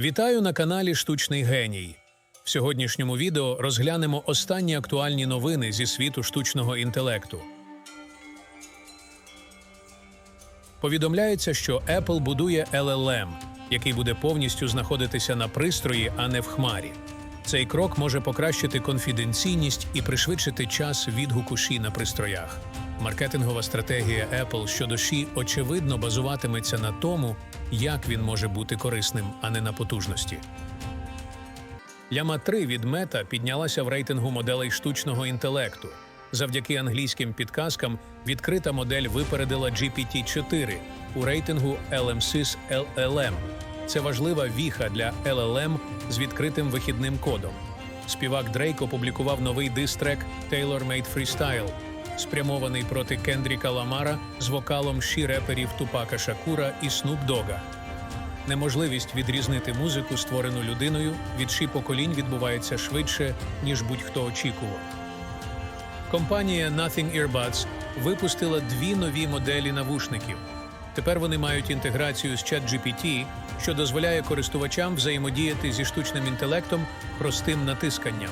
Вітаю на каналі Штучний Геній. В сьогоднішньому відео розглянемо останні актуальні новини зі світу штучного інтелекту. Повідомляється, що Apple будує LLM, який буде повністю знаходитися на пристрої, а не в хмарі. Цей крок може покращити конфіденційність і пришвидшити час відгуку ші на пристроях. Маркетингова стратегія Apple щодо ші очевидно базуватиметься на тому, як він може бути корисним, а не на потужності. Ляма 3 від Мета піднялася в рейтингу моделей штучного інтелекту. Завдяки англійським підказкам відкрита модель випередила GPT-4 у рейтингу LMSys LLM. Це важлива віха для LLM з відкритим вихідним кодом. Співак Дрейк опублікував новий дистрек Tailor Made Freestyle, спрямований проти Кендріка Ламара з вокалом ші реперів Тупака Шакура і Снуп Дога. Неможливість відрізнити музику, створену людиною, від ші поколінь відбувається швидше, ніж будь-хто очікував. Компанія Nothing Earbuds випустила дві нові моделі навушників. Тепер вони мають інтеграцію з ChatGPT, що дозволяє користувачам взаємодіяти зі штучним інтелектом простим натисканням.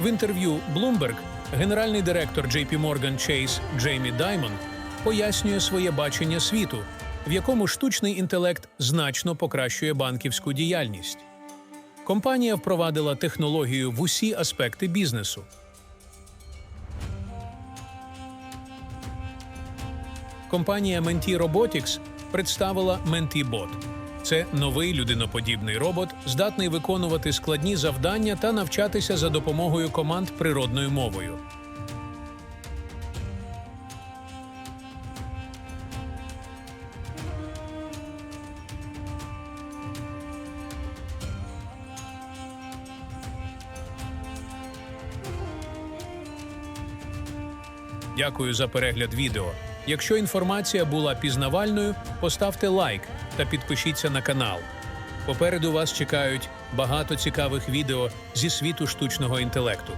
В інтерв'ю Bloomberg генеральний директор JP Morgan Chase Джеймі Даймон пояснює своє бачення світу, в якому штучний інтелект значно покращує банківську діяльність. Компанія впровадила технологію в усі аспекти бізнесу. Компанія Menti Robotics представила MentiBot. Це новий людиноподібний робот, здатний виконувати складні завдання та навчатися за допомогою команд природною мовою. Дякую за перегляд відео. Якщо інформація була пізнавальною, поставте лайк та підпишіться на канал. Попереду вас чекають багато цікавих відео зі світу штучного інтелекту.